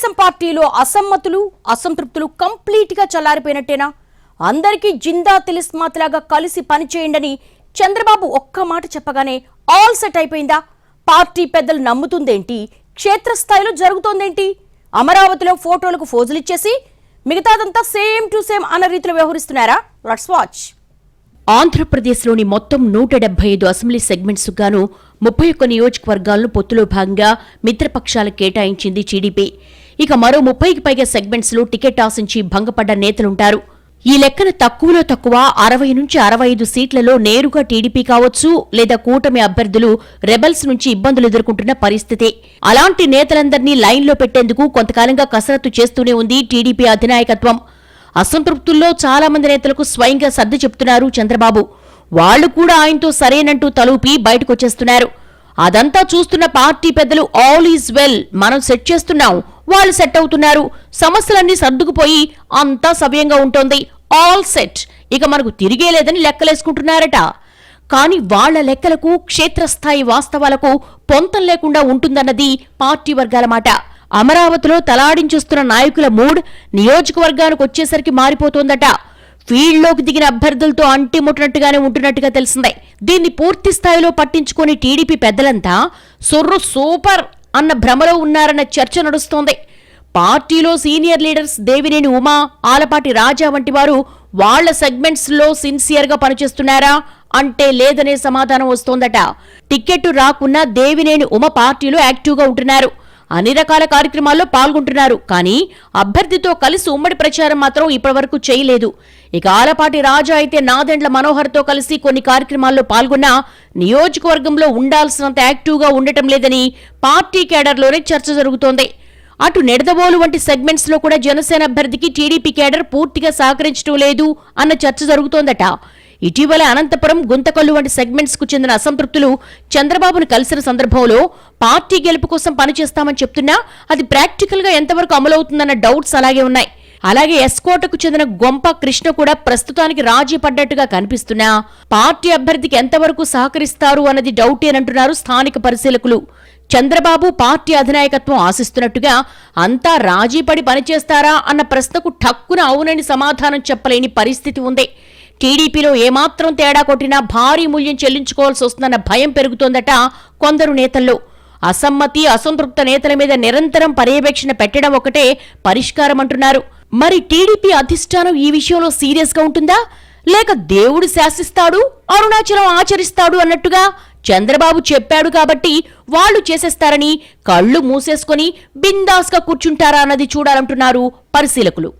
తెలుగుదేశం పార్టీలో అసమ్మతులు అసంతృప్తులు కంప్లీట్గా చల్లారిపోయినట్టేనా? అందరికీ జిందా తిలిస్మాత్లాగా కలిసి పనిచేయండని చంద్రబాబు ఒక్క మాట చెప్పగానే ఆల్ సెట్ అయిపోయిందా? పార్టీ పెద్దలు నమ్ముతుందేంటి? క్షేత్రస్థాయిలో జరుగుతోందేంటి? అమరావతిలో ఫోటోలకు ఫోజులిచ్చేసి మిగతాదంతా సేమ్ టు సేమ్ అన్న రీతిలో వ్యవహరిస్తున్నారా? Let's watch. ఆంధ్రప్రదేశ్లోని మొత్తం నూట డెబ్బై ఐదు అసెంబ్లీ సెగ్మెంట్స్ గాను ముప్పై ఒక్క నియోజకవర్గాలను పొత్తులో భాగంగా మిత్రపక్షాలు కేటాయించింది టీడీపీ. ఇక మరో ముప్పైకి పైగా సెగ్మెంట్స్లో టికెట్ ఆశించి భంగపడ్డ నేతలుంటారు. ఈ లెక్కన తక్కువలో తక్కువ అరవై నుంచి అరవై ఐదు సీట్లలో నేరుగా టీడీపీ కావచ్చు లేదా కూటమి అభ్యర్థులు రెబల్స్ నుంచి ఇబ్బందులు ఎదుర్కొంటున్న పరిస్థితే. అలాంటి నేతలందరినీ లైన్లో పెట్టేందుకు కొంతకాలంగా కసరత్తు చేస్తూనే ఉంది టీడీపీ అధినాయకత్వం. అసంతృప్తుల్లో చాలా మంది నేతలకు స్వయంగా సర్ది చెప్తున్నారు చంద్రబాబు. వాళ్ళు కూడా ఆయనతో సరేనంటూ తలూపి బయటకొచ్చేస్తున్నారు. అదంతా చూస్తున్న పార్టీ పెద్దలు ఆల్ ఈజ్ వెల్ మనం సెట్ చేస్తున్నాం వాళ్ళు సెట్ అవుతున్నారు. సమస్యలన్నీ సర్దుకుపోయి అంతా సవ్యంగా ఉంటోంది. All set. ఇక మనకు తిరిగే లేదని లెక్కలేసుకుంటున్నారట. కానీ వాళ్ళ లెక్కలకు క్షేత్రస్థాయి వాస్తవాలకు పొంతం లేకుండా ఉంటుందన్నది పార్టీ వర్గాల మాట. అమరావతిలో తలాడించొస్తున్న నాయకుల మూడ్ నియోజకవర్గానికి వచ్చేసరికి మారిపోతోందట. ఫీల్డ్లోకి దిగిన అభ్యర్థులతో అంటిముట్టినట్టుగానే ఉంటున్నట్టుగా తెలిసిందే. దీన్ని పూర్తి స్థాయిలో పట్టించుకుని టీడీపీ పెద్దలంతా సొర్రు సూపర్ అన్న భ్రమలో ఉన్నారన్న చర్చ నడుస్తోంది. పార్టీలో సీనియర్ లీడర్స్ దేవినేని ఉమా ఆలపాటి రాజా వంటి వారు వాళ్ళ సెగ్మెంట్స్లో సిన్సియర్గా పనిచేస్తున్నారా అంటే లేదనే సమాధానం వస్తోందట. టికెట్ రాకున్నా దేవినేని ఉమ పార్టీలో యాక్టివ్గా ఉంటున్నారు. అన్ని రకాల కార్యక్రమాల్లో పాల్గొంటున్నారు. కానీ అభ్యర్థితో కలిసి ఉమ్మడి ప్రచారం మాత్రం ఇప్పటివరకు చేయలేదు. ఇక ఆలపాటి రాజా అయితే నాదెండ్ల మనోహర్తో కలిసి కొన్ని కార్యక్రమాల్లో పాల్గొన్నా నియోజకవర్గంలో ఉండాల్సినంత యాక్టివ్గా ఉండటం లేదని పార్టీ కేడర్లోనే చర్చ జరుగుతోంది. అటు నిడదవోలు వంటి సెగ్మెంట్స్లో కూడా జనసేన అభ్యర్థికి టీడీపీ కేడర్ పూర్తిగా సహకరించడం లేదు అన్న చర్చ జరుగుతోందట. ఇటీవల అనంతపురం గుంతకల్లు వంటి సెగ్మెంట్స్కు చెందిన అసంతృప్తులు చంద్రబాబును కలిసిన సందర్భంలో పార్టీ గెలుపు కోసం పనిచేస్తామని చెప్తున్నా అది ప్రాక్టికల్గా ఎంతవరకు అమలవుతుందన్న డౌట్స్ అలాగే ఉన్నాయి. అలాగే ఎస్కోటకు చెందిన గొంప కృష్ణ కూడా ప్రస్తుతానికి రాజీ పడ్డట్టుగా కనిపిస్తున్నా పార్టీ అభ్యర్థికి ఎంతవరకు సహకరిస్తారు అన్నది డౌటేనంటున్నారు స్థానిక పరిశీలకులు. చంద్రబాబు పార్టీ అధినాయకత్వం ఆశిస్తున్నట్టుగా అంతా రాజీపడి పనిచేస్తారా అన్న ప్రశ్నకు ఠక్కున అవునని సమాధానం చెప్పలేని పరిస్థితి ఉంది. టీడీపీలో ఏమాత్రం తేడా కొట్టినా భారీ మూల్యం చెల్లించుకోవాల్సి వస్తుందన్న భయం పెరుగుతోందట కొందరు నేతల్లో. అసమ్మతి అసంతృప్త నేతల మీద నిరంతరం పర్యవేక్షణ పెట్టడం ఒకటే పరిష్కారం అంటున్నారు మరి టీడీపీ అధిష్టానం ఈ విషయంలో సీరియస్గా ఉంటుందా? లేక దేవుడు శాసిస్తాడు అరుణాచలం ఆచరిస్తాడు అన్నట్టుగా చంద్రబాబు చెప్పాడు కాబట్టి వాళ్ళు చేసేస్తారని కళ్ళు మూసేసుకొని బిందాస్గా కూర్చుంటారా అన్నది చూడాలంటున్నారు పరిశీలకులు.